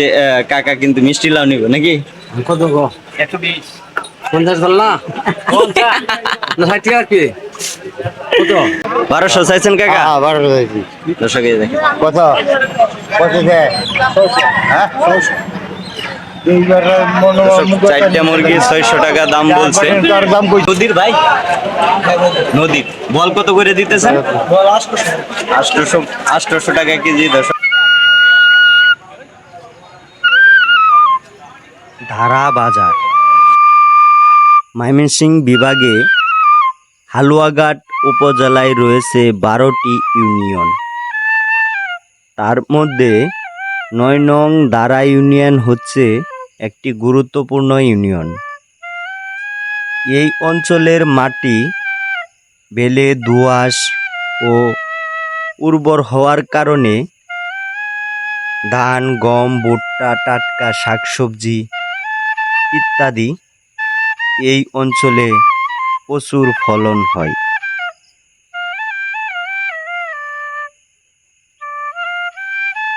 যে কাকা কিন্তু মিষ্টি লাউ নিব নাকি? কত গো? একশো বিশ। পঞ্চাশ না? ষাট টাকা কি? কত? বারোশো চাইছেন কাকা? হ্যাঁ বারোশো এই দেখেন। কত? কত হ্যাঁ? চারটা মুরগি ছয়শো টাকা দাম বলছে। নদীর ভাই? নদীর। বল কত করে দিতেছেন? আষ্টশো আষ্টশো টাকা কেজি দর্শক। ধারা বাজার। ময়মনসিংহ বিভাগে হালুয়াঘাট উপজেলায় রয়েছে বারোটি ইউনিয়ন। তার মধ্যে নয় নং দারা ইউনিয়ন হচ্ছে একটি গুরুত্বপূর্ণ ইউনিয়ন। এই অঞ্চলের মাটি বেলে দোআঁশ ও উর্বর হওয়ার কারণে ধান, গম, ভুট্টা, টাটকা শাকসবজি ইত্যাদি, এই অঞ্চলে প্রচুর ফলন হয়।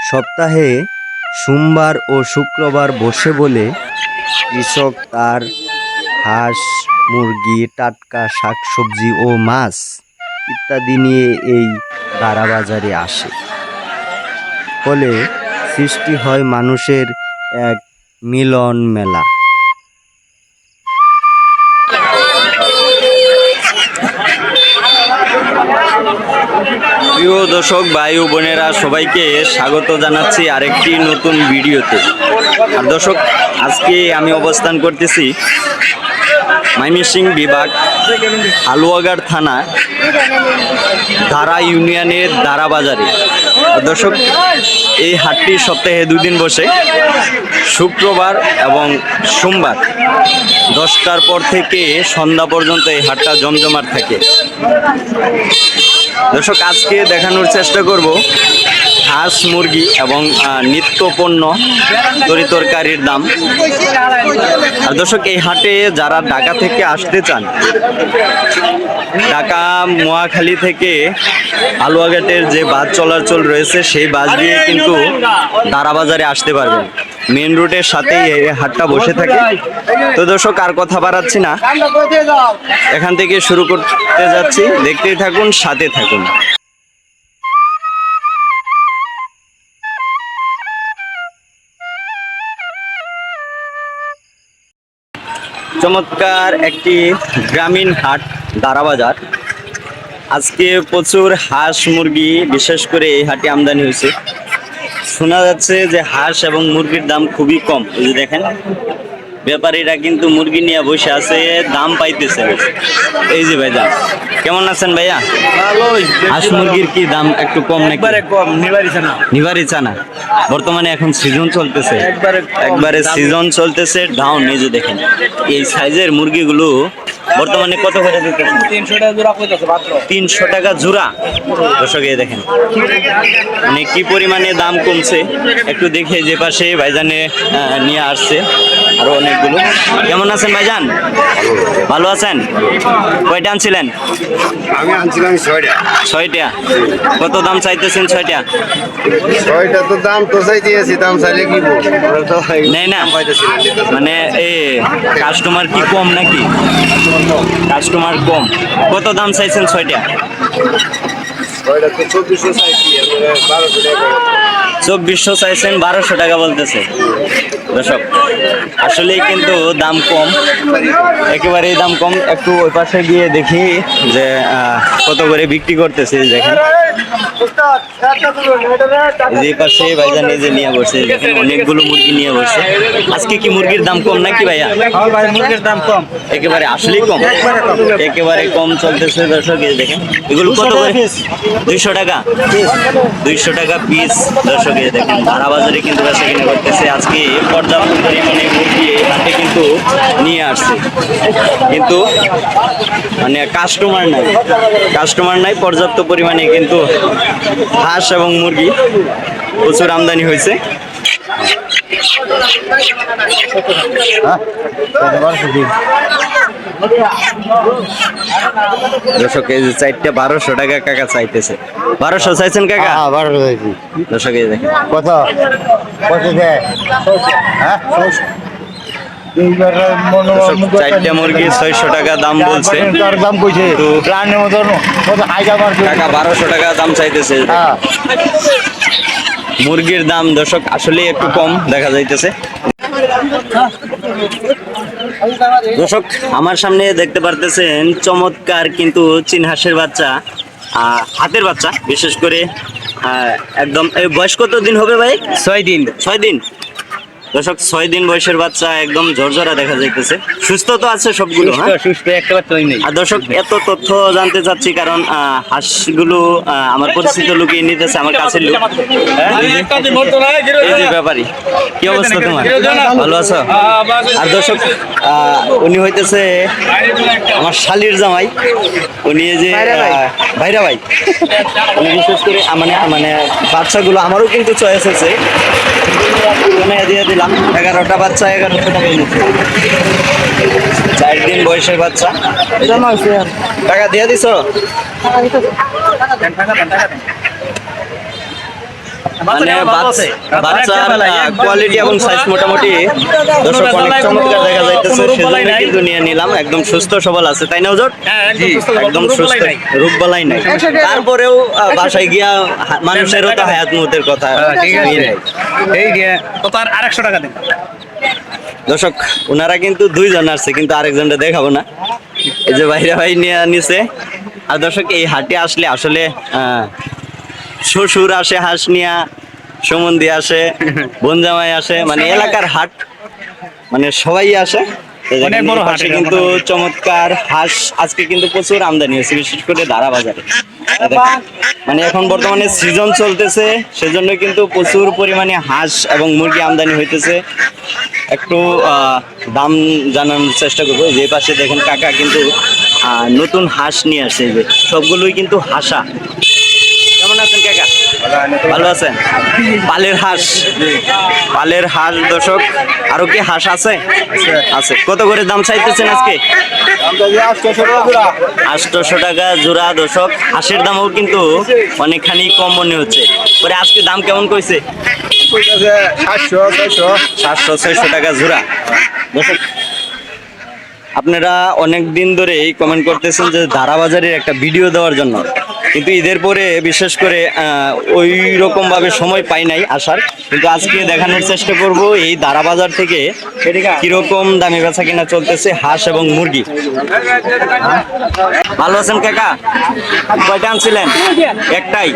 সপ্তাহে সোমবার ও শুক্রবার বসে বলে কৃষক তার হাঁস, মুরগি, টাটকা শাকসবজি ও মাছ ইত্যাদি নিয়ে এই বাজারে আসে। ফলে সৃষ্টি হয় মানুষের এক মিলন মেলা প্রিয় দর্শক, ভাই ও বোনেরা, সবাইকে স্বাগত জানাচ্ছি আরেকটি নতুন ভিডিওতে। আর দর্শক, আজকে আমি অবস্থান করতেছি মাইমিসিং বিভাগ, হালুয়াঘাট থানা, ধারা ইউনিয়নের ধারা বাজারে দর্শক, এই হাটটি সপ্তাহে দুদিন বসে, শুক্রবার এবং সোমবার। দশটার পর থেকে সন্ধ্যা পর্যন্ত এই হাটটা জমজমাট থাকে। দর্শক, আজকে দেখানোর চেষ্টা করব হাঁস, মুরগি এবং নিত্য পণ্য তরি তরকারির দাম। আর দর্শক, এই হাটে যারা ঢাকা থেকে আসতে চান, ঢাকা মোয়াখালী থেকে আলুয়াঘাটের যে বাস চলাচল রয়েছে, সেই বাস দিয়ে কিন্তু দারাবাজারে আসতে পারবেন। মেন রুটের সাথেই হাটটা বসে থাকে। তো দর্শক, আর কথা বাড়াচ্ছি না। এখান থেকে শুরু করতে যাচ্ছি। দেখতেই থাকুন, সাথে থাকুন। চমৎকার একটি গ্রামীণ হাট, দারাবাজার। আজকে প্রচুর হাঁস মুরগি, বিশেষ করে এই হাটে আমদানি হয়েছে। শোনা যাচ্ছে যে হাঁস এবং মুরগির দাম খুবই কম। এই যে দেখেন ব্যাপারীরা কিন্তু মুরগি নিয়ে বসে আছে দাম পাইতেছে। এই যে ভাই দাম কেমন আছেন ভাইয়া? হাঁস মুরগির কি দাম একটু কম নাকি? একবারে কম নিবারি চানা বর্তমানে এখন সিজন চলতেছে। একবারে একবারে সিজন চলতেছে ডাউন এই যে দেখেন। এই সাইজের মুরগিগুলো বর্তমানে কত করে দিতেছেন তিনশো টাকা জোড়া কইতাছে মাত্র। তিনশো টাকা জোড়া। দর্শক এই দেখেন। মানে কি পরিমাণে দাম কমছে? একটু দেখে যে পাশে ভাইজানে নিয়ে আসছে। আরও অনেকগুলো কেমন আছেন ভাইজান? ভালো আছেন? কয়টা আনছিলেন? আমি আনছিলাম ছয়টা। ছয়টা। কত দাম চাইতেছেন ছয়টা? ছয়টা তো দাম তো চাই দিয়েছি দাম চাইলে কি নেই না? মানে এ কাস্টমার কি কম নাকি? কাস্টমার কম। কত দাম চাইছেন ছয়টা? ছয়টা তো চব্বিশশো চাইছি বারোশো টাকা চব্বিশশো চাইছেন বারোশো টাকা বলতেছে। দর্শক আসলেই কিন্তু দাম কম। একেবারেই দাম কম। একটু ওই পাশে গিয়ে দেখি যে কত করে বিক্রি করতেছে দেখেন। যে পাশে ভাইজান এই যে নিয়ে বসে দেখেন অনেকগুলো মুরগি নিয়ে বসে। আজকে কি মুরগির দাম কম নাকি ভাইয়া? মুরগির দাম কম। একেবারে আসলেই কম। একেবারে কম। চলতেছে দর্শক দেখেন। এগুলো কত করে? দুইশো টাকা? দুইশো টাকা পিস দর্শক। এই দেখেন ধারা বাজারে কিন্তু বেচা করতেছে। আজকে পর্যাপ্ত পরিমাণে মুরগি হাটে কিন্তু নিয়ে আসছে। কিন্তু মানে কাস্টমার নাই। কাস্টমার নাই, পর্যাপ্ত পরিমাণে কিন্তু হাঁস এবং মুরগি প্রচুর আমদানি হয়েছে। দর্শক এই যে চারটে বারোশো টাকা কাকা চাইতেছে। বারোশো চাইছেন কাকা? হ্যাঁ বারো হয়েছি দর্শক এই দেখেন। কত? হ্যাঁ? দর্শক, চারটে মুরগি ছয়শো টাকা দাম বলছে। দাম কইছে। প্রাণের মতন কত হাইজা মারছে টাকা বারোশো টাকা দাম চাইতেছে। হ্যাঁ। মুরগির দাম দর্শক আসলে একটু কম দেখা যাইতেছে। দর্শক আমার সামনে দেখতে পারতেছেন চমৎকার কিন্তু চীন হাঁসের বাচ্চা আহ, হাতের বাচ্চা বিশেষ করে আহ, একদম বয়স্ক বয়স কত দিন হবে ভাই? ছয় দিন। ছয় দিন। দর্শক ছয় দিন বয়সের বাচ্চা একদম ঝরঝরা দেখা যাইতেছে। সুস্থ তো আছে সবগুলো হ্যাঁ? সুস্থ একটা বাচ্চাই নেই। আর দর্শক এত তথ্য জানতে চাচ্ছি কারণ আহ, হাঁসগুলো আমার পরিচিত লোকে নিতেছে আমার কাছের লোক। এই যে- ব্যাপারী কি অবস্থা তোমার? ভালো আছো? আর দর্শক আহ, উনি হইতেছে আমার শালির জামাই। উনি এই যে ভাইরা ভাই। উনি বিশেষ করে মানে মানে বাচ্চাগুলো আমারও কিন্তু চয়েস আছে। মানে দিলাম এগারোটা বাচ্চা এগারোশো টাকা নিচ্ছে চার দিন বয়সের বাচ্চা। টাকা দিয়ে দিছ? মানে বাচ্চার কোয়ালিটি এবং সাইজ মোটামুটি দর্শক অনেক চমৎকার দেখা যাইতেছে সেজন্য কিন্তু নিয়ে নিলাম। একদম সুস্থ সবল আছে তাই না ওজোর একদম সুস্থ নাই। তারপরেও বাসায় গিয়া মানুষেরও তো হায়াত মুহূর্তের কথা ঠিক আছে। এই আর টাকা দেন। দর্শক ওনারা কিন্তু দুইজন আসছে কিন্তু আরেকজনটা দেখাবো না। এই যে ভাইরা ভাই নিয়ে নিছে। আর দর্শক এই হাটে আসলে আসলে আহ, শ্বশুর আসে হাঁস নিয়া সুমন্দি আসে বনজামাই আসে মানে এলাকার হাট মানে সবাই আসে। কিন্তু চমৎকার হাঁস আজকে কিন্তু প্রচুর আমদানি হয়েছে বিশেষ করে ধারা বাজারে। মানে এখন বর্তমানে সিজন চলতেছে সেজন্য কিন্তু প্রচুর পরিমাণে হাঁস এবং মুরগি আমদানি হইতেছে। একটু আহ, দাম জানানোর চেষ্টা করব। যে পাশে দেখেন কাকা কিন্তু আহ, নতুন হাঁস নিয়ে আসে সবগুলোই কিন্তু হাসা। ভালো আছেন? পালের হাঁস। পালের হাঁস দর্শক, আরও কি হাঁস আছে? আছে। কত করে দাম চাইতেছেন আজকে? আটশোশো টাকা জোড়া দর্শক। হাঁসের দামও কিন্তু অনেকখানি কম মনে হচ্ছে। পরে আজকে দাম কেমন কইছে? সাতশো, ছয়শো টাকা জোড়া। দর্শক, আপনারা অনেক দিন ধরেই কমেন্ট করতেছেন যে ধারাবাজারের একটা ভিডিও দেওয়ার জন্য। কিন্তু ঈদের পরে বিশেষ করে ওই রকম ভাবে সময় পাই নাই আসার। কিন্তু আজকে দেখানোর চেষ্টা করব এই ধারাবাজার থেকে কীরকম দামে বেচা কিনা চলতেছে হাঁস এবং মুরগি। ভালো আছেন কাকা? কয়টা আনছিলেন? একটাই,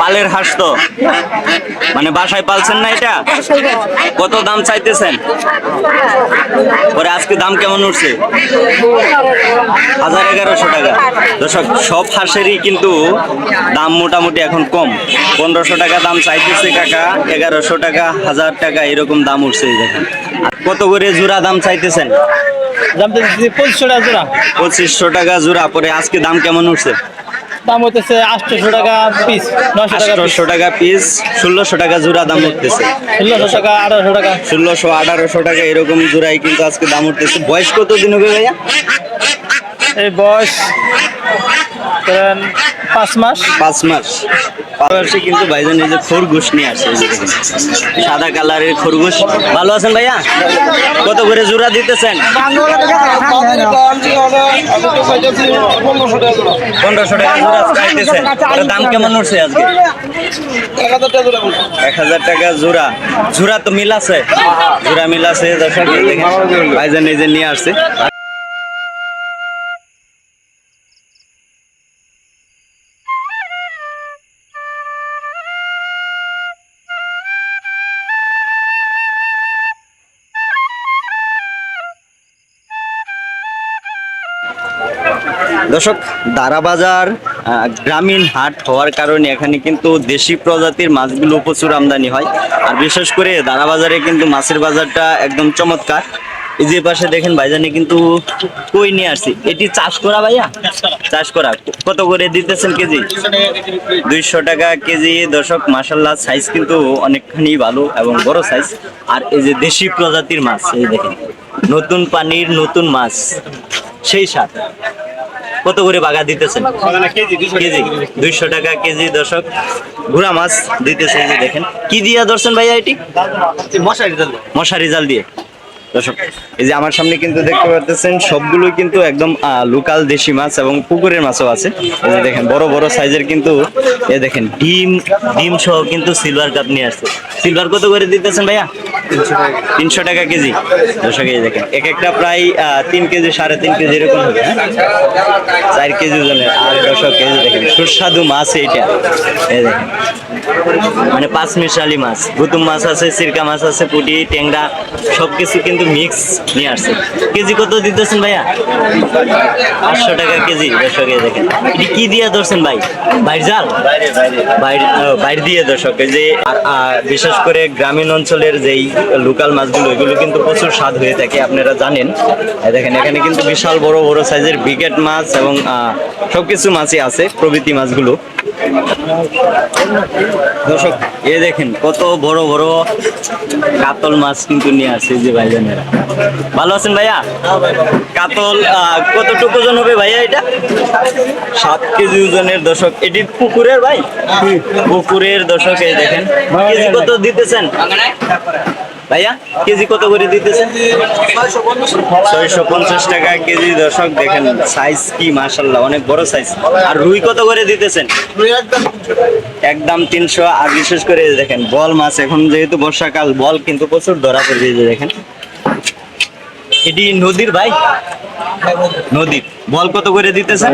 পালের হাঁস তো। মানে বাসায় পালছেন না এটা? কত দাম চাইতেছেন? পরে আজকে দাম কেমন উঠছে? হাজার এগারোশো টাকা। দর্শক, সব হাঁসেরই কিন্তু দাম মোটামুটি এখন কম। পনেরোশো টাকা দাম চাইতেছে কাকা এগারোশো টাকা হাজার টাকা এরকম দাম উঠছে দেখেন। কত করে জোড়া দাম চাইতেছেন? দাম পঁচিশশো টাকা জোড়া। পঁচিশশো টাকা জোড়া পরে আজকে দাম কেমন উঠছে? দাম হইতেছে আটশোশো টাকা পিস নশো টাকা আঠারোশো টাকা পিস ষোলোশো টাকা জোড়া দাম উঠতেছে। ষোলোশো টাকা আঠারোশো টাকা। ষোলোশো আঠারোশো টাকা এরকম জোড়াই কিন্তু আজকে দাম উঠতেছে। বয়স কত দিন হবে ভাইয়া? এই বয়স ধরেন পাঁচ মাস? পাঁচ মাস। মাসে কিন্তু ভাইজান এই যে খরগোশ নিয়ে আসে এই যে। সাদা কালারের খরগোশ ভালো আছেন ভাইয়া? কত করে জোড়া দিতেছেন? পনেরোশো টাকা জোড়া চাইতেছেন দাম কেমন উঠছে আজকে? এক হাজার টাকা জোড়া। জোড়া তো মিল আছে। জোড়া মিল আছে, দর্শক এই ভাইজান নিজে নিয়ে আসছে। দর্শক, দারাবাজার গ্রামীণ হাট হওয়ার কারণে এখানে কিন্তু দেশি প্রজাতির মাছগুলো প্রচুর আমদানি হয়। আর বিশেষ করে দারাবাজারে কিন্তু মাছের বাজারটা একদম চমৎকার। এই যে পাশে দেখেন ভাইজানে কিন্তু কই নিয়ে আসছি। এটি চাষ করা ভাইয়া? চাষ করা। কত করে দিতেছেন কেজি? দুইশো টাকা কেজি। দর্শক মাসাল্লাহ সাইজ কিন্তু অনেকখানি ভালো এবং বড় সাইজ আর এই যে দেশি প্রজাতির মাছ, এই দেখেন, নতুন পানির নতুন মাছ, সেই সাথ কত করে বাগা দিতেছেন? কেজি? দুইশো টাকা কেজি, দর্শক। ঘুরা মাছ দিতেছে এই যে দেখেন। কি দিয়া ধরছেন ভাইয়া এটি? মশারি জাল দিয়ে। দর্শক, এই যে আমার সামনে কিন্তু দেখতে পাচ্ছেন সবগুলোই কিন্তু একদম লোকাল দেশি মাছ এবং পুকুরের মাছও আছে। এই যে দেখেন, বড় বড় সাইজের কিন্তু এই দেখেন, ডিম ডিম সহ কিন্তু সিলভার কাপ নিয়ে আসছে। সিলভার কত করে দিতেছেন ভাইয়া? তিনশো টাকা কেজি। দর্শক এই দেখেন। এক একটা প্রায় তিন কেজি, সাড়ে তিন কেজি এরকম হবে হ্যাঁ? চার কেজি আর এই যে দেখেন। সুস্বাদু মাছ এইটা। মানে পাঁচ মিশালি মাছ। গুতুম মাছ আছে, সিরকা মাছ আছে, পুটি, ট্যাংরা, সবকিছু কিন্তু মিক্স নিয়ে আসছে। কেজি কত দিতেছেন ভাইয়া? পাঁচশো টাকা কেজি দর্শক কেজি দেখেন। এটি কি দিয়ে ধরছেন ভাই? বাইর জাল? বাইরে দিয়ে দর্শক যে বিশেষ করে গ্রামীণ অঞ্চলের যেই লোকাল মাছগুলো এগুলো কিন্তু প্রচুর স্বাদ হয়ে থাকে আপনারা জানেন। দেখেন এখানে কিন্তু বিশাল বড় বড় সাইজের বিকেট মাছ এবং আহ, সবকিছু মাছই আছে প্রভৃতি মাছগুলো। দর্শক এ দেখেন কত বড় বড় কাতল মাছ কিন্তু নিয়ে আসছে যে ভাই ভাইজানেরা। ভালো আছেন ভাইয়া? কাতল আহ, কতটুকু ওজন হবে ভাইয়া এটা? সাত কেজি ওজনের দর্শক এটি পুকুরের ভাই? পুকুরের দর্শক এই দেখেন। কেজি কত দিতেছেন? ভাইয়া কেজি কত করে দিতেছেন? ছয়শো পঞ্চাশ টাকা কেজি দর্শক দেখেন সাইজ কি মাশাল্লাহ অনেক বড় সাইজ আর রুই কত করে দিতেছেন? একদম তিনশো আর বিশেষ করে দেখেন বল মাছ এখন যেহেতু বর্ষাকাল বল কিন্তু প্রচুর ধরা যে দেখেন। এটি নদীর ভাই? নদীর। বল কত করে দিতেছেন?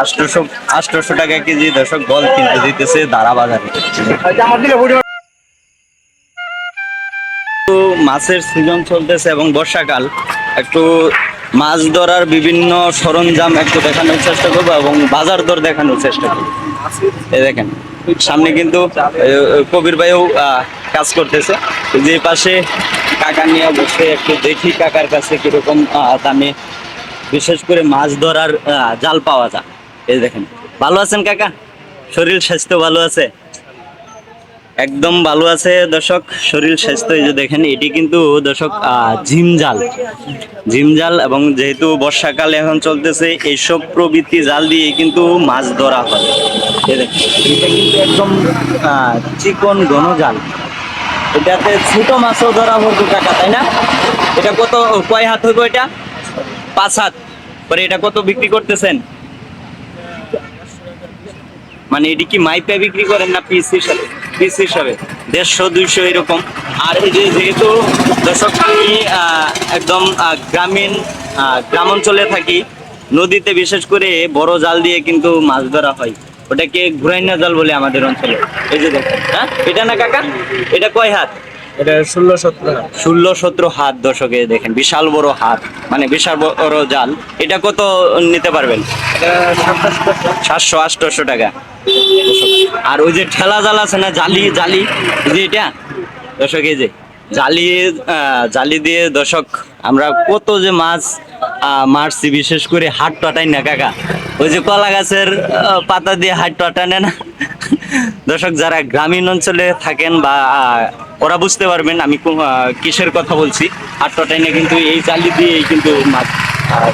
আষ্টশো আষ্টশো টাকা কেজি দর্শক বল কিনতে দিতেছে দাঁড়া বাজারে মাছের সিজন চলতেছে এবং বর্ষাকাল। একটু মাছ ধরার বিভিন্ন সরঞ্জাম একটু দেখানোর চেষ্টা করব এবং বাজার দর দেখানোর চেষ্টা করব। এই দেখেন, সামনে কিন্তু কবির ভাইও কাজ করতেছে। যে পাশে কাকা নিয়ে বসে একটু দেখি কাকার কাছে কীরকম দামে বিশেষ করে মাছ ধরার জাল পাওয়া যায়। এই দেখেন, ভালো আছেন কাকা? শরীর স্বাস্থ্য ভালো আছে? একদম ভালো আছে দর্শক, শরীর স্বাস্থ্য এই যে দেখেন, এটি কিন্তু দর্শক ঝিমজাল ঝিমজাল এবং যেহেতু বর্ষাকাল এখন চলতেছে এইসব প্রবৃত্তি জাল দিয়ে কিন্তু মাছ ধরা হয়। এটা কিন্তু একদম চিকন ঘন জাল। এটাতে ছোট মাছও ধরা হতো টাকা, তাই না? এটা কত, কয় হাত হইব এটা? পাঁচ হাত। পরে এটা কত বিক্রি করতেছেন? মানে এটি কি মাইপে বিক্রি করেন না পিস হিসাবে? পিস হিসাবে। দেড়শো, দুইশো এরকম। আর এই যে যেহেতু দর্শক আমি একদম গ্রামীণ গ্রাম অঞ্চলে থাকি, নদীতে বিশেষ করে বড় জাল দিয়ে কিন্তু মাছ ধরা হয়। ওটাকে ঘুরাইনা জাল বলে আমাদের অঞ্চলে। এই যে দেখেন হ্যাঁ? এটা না কাকা? এটা কয় হাত? এটা ষোলো সতেরো ষোলো সতেরো হাত দশকে দেখেন বিশাল বড় হাত মানে বিশাল বড় জাল। এটা কত নিতে পারবেন? সাতশো আটশো। টাকা। আর ওই যে ঠেলা জাল আছে না জালি জালি যে এটা? দর্শক এই যে জালি জালি দিয়ে দর্শক আমরা কত যে মাছ মারছি বিশেষ করে হাট টাটাই না কাকা। ওই যে কলা গাছের পাতা দিয়ে হাট টাটানে না? দর্শক যারা গ্রামীণ অঞ্চলে থাকেন বা ওরা বুঝতে পারবেন আমি কিসের কথা বলছি। টাটাইনে কিন্তু এই জালি দিয়েই কিন্তু মাছ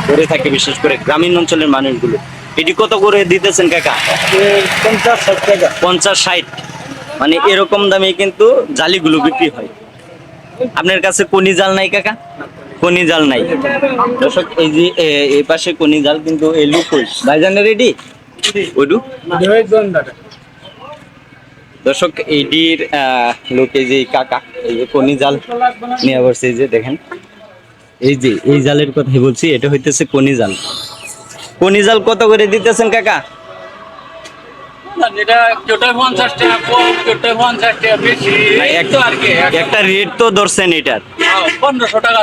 ধরে থাকে বিশেষ করে গ্রামীণ অঞ্চলের মানুষগুলো। এটি কত করে দিতেছেন কাকা? পঞ্চাশ ষাট টাকা। পঞ্চাশ ষাট। মানে এরকম দামে কিন্তু জালিগুলো বিক্রি হয়। আপনার কাছে কোনি জাল নাই কাকা? কোনি জাল নাই। দর্শক এই যে এই পাশে কোনি জাল কিন্তু এই লুক ভাইজান রেডি? ওইটু দর্শক এইটির লোক যে কাকা এই যে কোনি জাল নিয়ে বসছে এই যে দেখেন। এই যে এই জালের কথাই বলছি এটা হইতেছে কোনি জাল। কোনি জাল কত করে দিতেছেন কাকা? একটা রেট তো ধরছেন এটার। পনেরোশো টাকা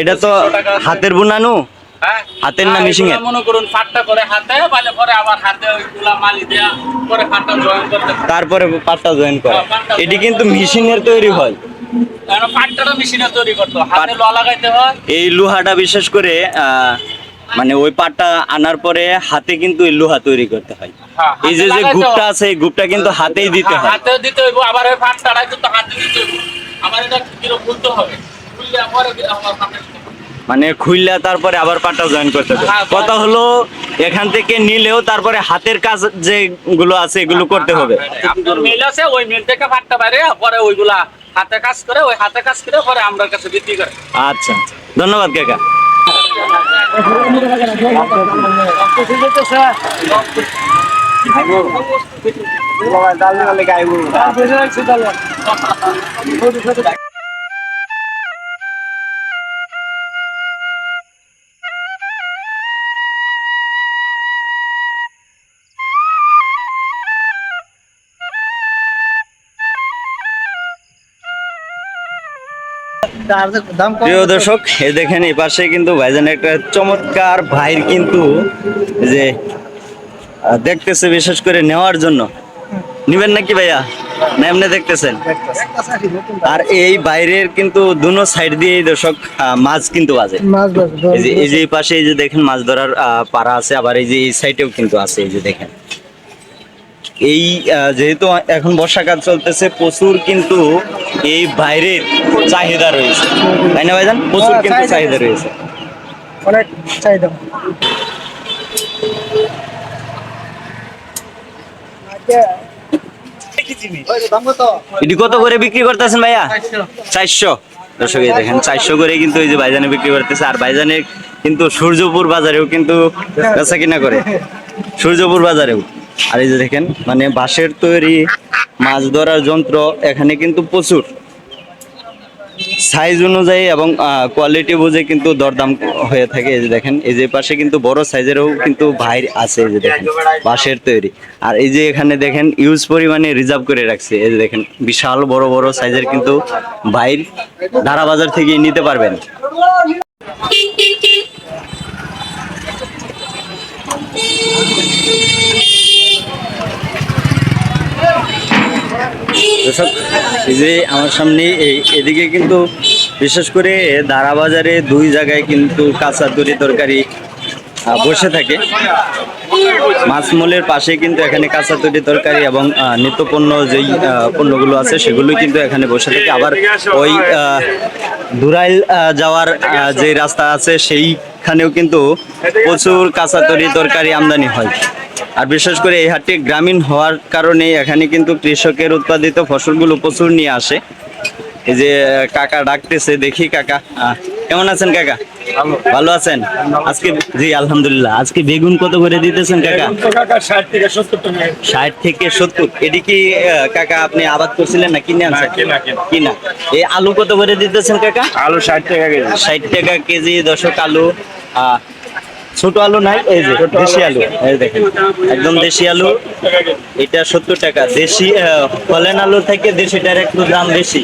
এটা তো 2500 টাকা আছে। হাতের বুনানো? হ্যাঁ? হাতের না হ্যাঁ, এর? মনে করুন ফাটটা করে হাতে পরে আবার হাতে ওইগুলা মালি দেয়া পরে ফাটটা জয়েন করতে তারপরে পাটটা জয়েন করে। হ্যাঁ, এটি কিন্তু। মেশিনের তৈরি হয়। এখন পাটটা মেশিনে তৈরি করতো। হাতে ল লাগাইতে হয়। এই লোহাটা বিশেষ করে মানে ওই পাটটা আনার পরে হাতে কিন্তু এই লোহা তৈরি করতে হয়। হ্যাঁ, এই যে যে গুপটা আছে এই গুপটা কিন্তু হাতেই দিতে হ্যাঁ, হয়। হাতেও দিতে হইব আবার ওই পাটটা কিন্তু হাতে দিতে হইব। আবার এটা কিরো খুলতে হবে? খুললে পরে আমার হবে। মানে খুললা তারপরে আবার পাটটা জয়েন করতে হবে হ্যাঁ, কথা হলো এখান থেকে নিলেও তারপরে হাতের কাজ যেগুলো আছে এগুলো করতে হবে। আপনার মিল আছে ওই মিল থেকে পাটটা বাইরে পরে ওইগুলা হাতে কাজ করে ওই হাতে কাজ করে পরে আমরা কাছে বিক্রি করে। আচ্ছা আচ্ছা। ধন্যবাদ কাকা। প্রিয় দর্শক এই দেখেন এই পাশে কিন্তু ভাইজান একটা চমৎকার কিন্তু যে দেখতেছে বিশেষ করে নেওয়ার জন্য। নিবেন নাকি ভাইয়া? না এমনি দেখতেছেন? আর এই বাইরের কিন্তু দুনো সাইড দিয়ে দর্শক মাছ কিন্তু বাজে। এই যে এই পাশে এই যে দেখেন মাছ ধরার পাড়া আছে আবার এই যে এই সাইডেও কিন্তু আছে এই যে দেখেন। এই যেহেতু এখন বর্ষাকাল চলতেছে প্রচুর কিন্তু এই বাইরের চাহিদা রয়েছে। তাই না ভাইজান? প্রচুর কিন্তু হ্যাঁ, চাহিদা রয়েছে। অনেক চাহিদা। এটি কত করে বিক্রি করতেছেন ভাইয়া? চারশো। দর্শক দেখেন চারশো করে কিন্তু এই যে ভাইজানে বিক্রি করতেছে। আর ভাইজানের কিন্তু সূর্যপুর বাজারেও কিন্তু বেচা কিনা করে। সূর্যপুর বাজারেও। আর এই যে দেখেন মানে বাঁশের তৈরি, মাছ ধরার যন্ত্র, এখানে কিন্তু প্রচুর। সাইজ অনুযায়ী এবং কোয়ালিটি বুঝে কিন্তু দরদাম হয়ে থাকে। এই যে দেখেন, এই যে পাশে কিন্তু বড় সাইজেরও কিন্তু ভাইর আছে, এই যে দেখেন, বাঁশের তৈরি। আর এই যে এখানে দেখেন ইউজ পরিমাণে রিজার্ভ করে রাখছে। এই যে দেখেন, বিশাল বড় বড় সাইজের কিন্তু ভাইর ধারা বাজার থেকে নিতে পারবেন। যে আমার সামনে, এই এদিকে কিন্তু বিশেষ করে দারা বাজারে দুই জায়গায় কিন্তু কাঁচা তরি তরকারি বসে থাকে। মাছমলের পাশে কিন্তু এখানে কাঁচা তরি তরকারি এবং নিত্যপণ্য যেই পণ্যগুলো আছে সেগুলো কিন্তু এখানে বসে থাকে। আবার ওই দুরাইল যাওয়ার যে রাস্তা আছে সেইখানেও কিন্তু প্রচুর কাঁচা তরি তরকারি আমদানি হয়। আর বিশেষ করে এই হাটটি গ্রামীণ হওয়ার কারণে এখানে কিন্তু কৃষকের উৎপাদিত ফসলগুলো প্রচুর নিয়ে আসে। এই যে কাকা ডাকতেছে দেখি কাকা। কেমন আছেন কাকা? ভালো। আছেন? আজকে জি আলহামদুলিল্লাহ। আজকে বেগুন কত করে দিতেছেন কাকা? ষাট থেকে সত্তর টাকা। ষাট থেকে সত্তর। এটি কি কাকা আপনি আবাদ করছিলেন না কিনে আনছেন কিনা, এই আলু কত করে দিতেছেন কাকা? আলু ষাট টাকা কেজি। ষাট টাকা কেজি দশক আলু। ছোট আলু নাই এই যে দেশি আলু এই দেখেন একদম দেশি আলু। এটা সত্তর টাকা। দেশি ফলেন আলু থেকে দেশিটার একটু দাম বেশি।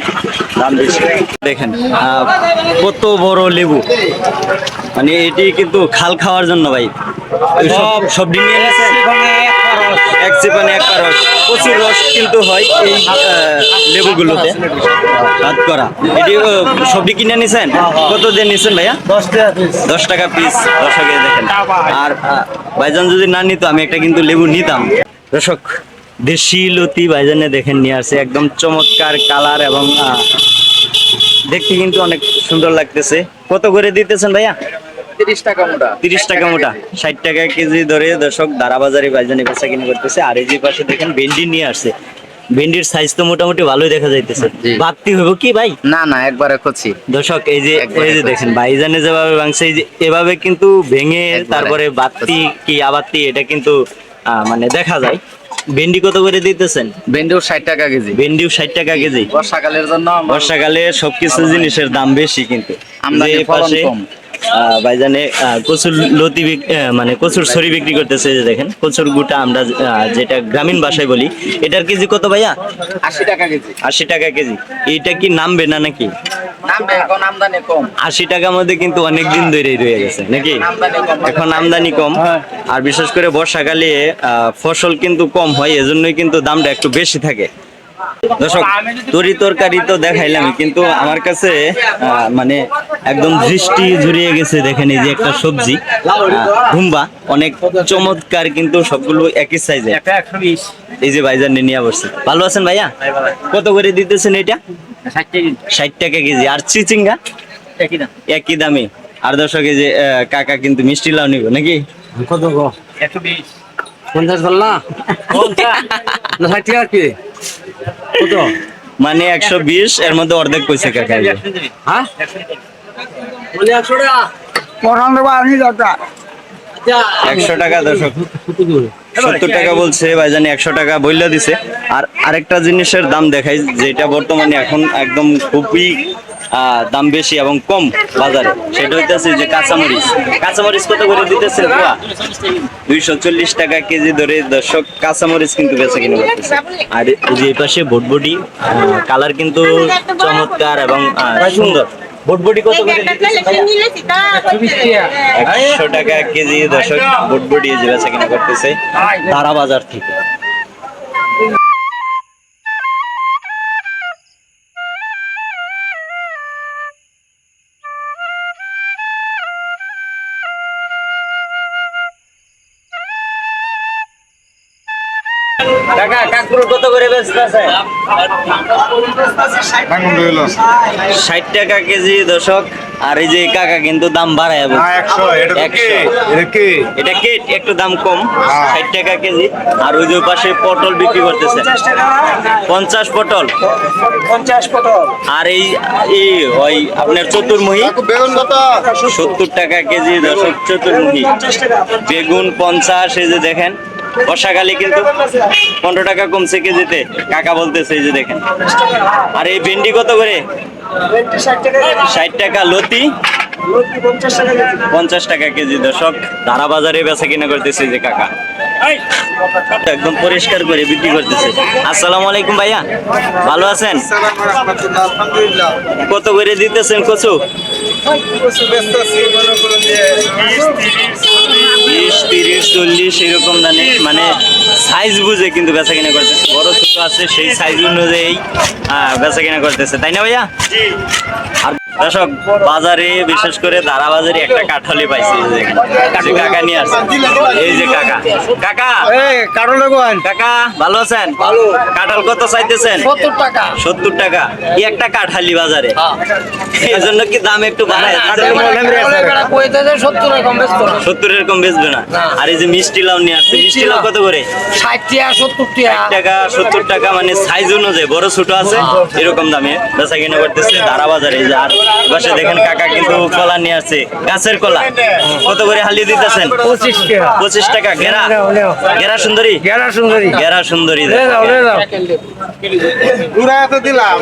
দাম বেশি। দেখেন আহ, কত বড় লেবু। মানে এটি কিন্তু খাল খাওয়ার জন্য ভাই। সব সবজি নিয়ে গেছেন এক চিপানে এক রস প্রচুর রস কিন্তু হয় এই লেবুগুলোতে। হাত করা এটি সবজি কিনে নিছেন? কত দিয়ে নিছেন ভাইয়া? দশ টাকা পিস দশ টাকা পিস দর্শকে দেখেন। আর ভাইজান যদি না নিত আমি একটা কিন্তু লেবু নিতাম। দর্শক দেশি লতি ভাইজানে দেখেন নিয়ে আসছে। একদম চমৎকার কালার এবং দেখতে কিন্তু অনেক সুন্দর লাগতেছে। কত করে দিতেছেন ভাইয়া? তিরিশ টাকা মোটা। তিরিশ টাকা মোটা ষাট টাকা কেজি ধরে দর্শক ভাইজানি বেচা কিনে করতেছে। আর এই যে পাশে দেখেন ভেন্ডি নিয়ে আসছে। ভেন্ডির সাইজ তো মোটামুটি ভালোই দেখা যাইতেছে। হইব কি ভাই? না না একবারে কচি দর্শক এই যে এই যে দেখেন ভাইজানে যেভাবে ভাঙছে এই যে এভাবে কিন্তু ভেঙে তারপরে বাত্তি কি আবাতি এটা কিন্তু মানে দেখা যায়। ভেন্ডি কত করে দিতেছেন? ভেন্ডিও ষাট টাকা কেজি। ভেন্ডিও ষাট টাকা কেজি। বর্ষাকালের জন্য বর্ষাকালে সবকিছু জিনিসের দাম বেশি কিন্তু। পাশে, ভাইজানে কচুর লতি মানে কচুর ছড়ি বিক্রি করতেছে যে দেখেন কচুর গুটা আমরা যেটা গ্রামীণ ভাষায় বলি এটার কেজি কত ভাইয়া? আশি টাকা কেজি। আশি টাকা কেজি। এইটা কি নামবে না নাকি? নামবে এখন আমদানি কম। আশি টাকার মধ্যে কিন্তু অনেক দিন ধরেই রয়ে গেছে নাকি? এখন আমদানি কম। আর বিশেষ করে বর্ষাকালে আহ, ফসল কিন্তু কম হয় এজন্যই কিন্তু দামটা একটু বেশি থাকে। দর্শক তরি তরকারি তো দেখাইলাম কিন্তু আমার কাছে মানে একদম দৃষ্টি জুড়িয়ে গেছে দেখেন এই যে একটা সবজি ধুম্বা অনেক চমৎকার কিন্তু সবগুলো একই সাইজে এই যে ভাইজান নিয়ে বসছে। ভালো আছেন ভাইয়া? কত করে দিতেছেন এটা? ষাট টাকা কেজি। আর চিচিঙ্গা? একই দামে। আর দর্শক এই যে আহ, কাকা কিন্তু মিষ্টি লাউ নিব নাকি? কত একশো বিশ। পঞ্চাশ বল না না ষাট টাকা কি? কত? মানে একশো বিশ এর মধ্যে অর্ধেক পয়সা কাকা হ্যাঁ? একশো টাকা। পড়ান দেবো আমি দাদা একশো টাকা দর্শক সত্তর টাকা বলছে ভাইজানি একশো টাকা বইলা দিছে। আর আরেকটা জিনিসের দাম দেখাই যেটা বর্তমানে এখন একদম খুবই দাম বেশি এবং কম বাজারে। সেটা হইতেছে যে কাঁচামরিচ। কাঁচামরিচ কত করে দিতেছেন পোয়া দুইশো চল্লিশ টাকা কেজি ধরে দর্শক কাঁচামরিচ কিন্তু বেচে কিনে করতেছে। আর যে পাশে ভটভটি কালার কিন্তু চমৎকার এবং সুন্দর। করে একশো টাকা কেজি দর্শক বুটবুটি যে বেচা কিনা করতেছে, তারা বাজার থেকে। কাকা কাকুর কত করে বেচতেছে ষাট টাকা কেজি দর্শক আর এই যে কাকা কিন্তু দাম বাড়ায় একশো এটা তো কি এটা কি এটা কেট একটু দাম কম ষাট টাকা কেজি। আর ওই যে পাশে পটল বিক্রি করতেছে। পঞ্চাশ পটল। পঞ্চাশ পটল। আর এই ওই আপনার চতুর্মুহী। সত্তর। টাকা কেজি দশক চতুর্মুখী বেগুন পঞ্চাশ এই যে দেখেন। বর্ষাকালে কিন্তু পনেরো টাকা কমছে কেজিতে। কাকা বলতেছে, এই যে দেখেন। আর এই ভেন্ডি কত করে? ষাট টাকা লতি। পঞ্চাশ টাকা কেজি, দর্শক। ধারা বাজারে বেচা কিনা করতেছে যে কাকা। একদম পরিষ্কার করে বিক্রি করতেছে। আসসালামু আলাইকুম ভাইয়া, ভালো আছেন? কত করে দিতেছেন কচু? বিশ তিরিশ চল্লিশ এরকম দানে মানে সাইজ বুঝে কিন্তু বেচা কিনা করতেছে। বড় ছোট আছে সেই সাইজ অনুযায়ী বেচা কিনা করতেছে। তাই না ভাইয়া? আর দর্শক বাজারে বিশেষ করে দাঁড়া বাজারে একটা কাঠালি পাইছি যে কাকা নিয়ে আসছে। এই যে কাকা। কাকা? কোন কাকা ভালো আছেন? ভালো। কাঁঠাল কত চাইতেছেন? সত্তর টাকা। সত্তর টাকা। কি একটা কাঠালি বাজারে? এই জন্য কি দাম একটু বাড়ায়? সত্তর রকম এরকম বেচবে না? আর এই যে মিষ্টি লাউ নিয়ে আসছে মিষ্টি লাউ কত করে? ষাট টাকা সত্তর টাকা টাকা সত্তর টাকা মানে সাইজ অনুযায়ী বড় ছোট আছে এরকম দামে বেচা কিনা করতেছে দাঁড়া বাজারে এই যে আর পাশে দেখেন কাকা কিন্তু কলা নিয়ে আসছে। গাছের কলা। কত করে হালিয়ে দিতেছেন? পঁচিশ টাকা। পঁচিশ টাকা। গেরা? গেরা সুন্দরী? গেরা সুন্দরী। গেরা সুন্দরী দিলাম।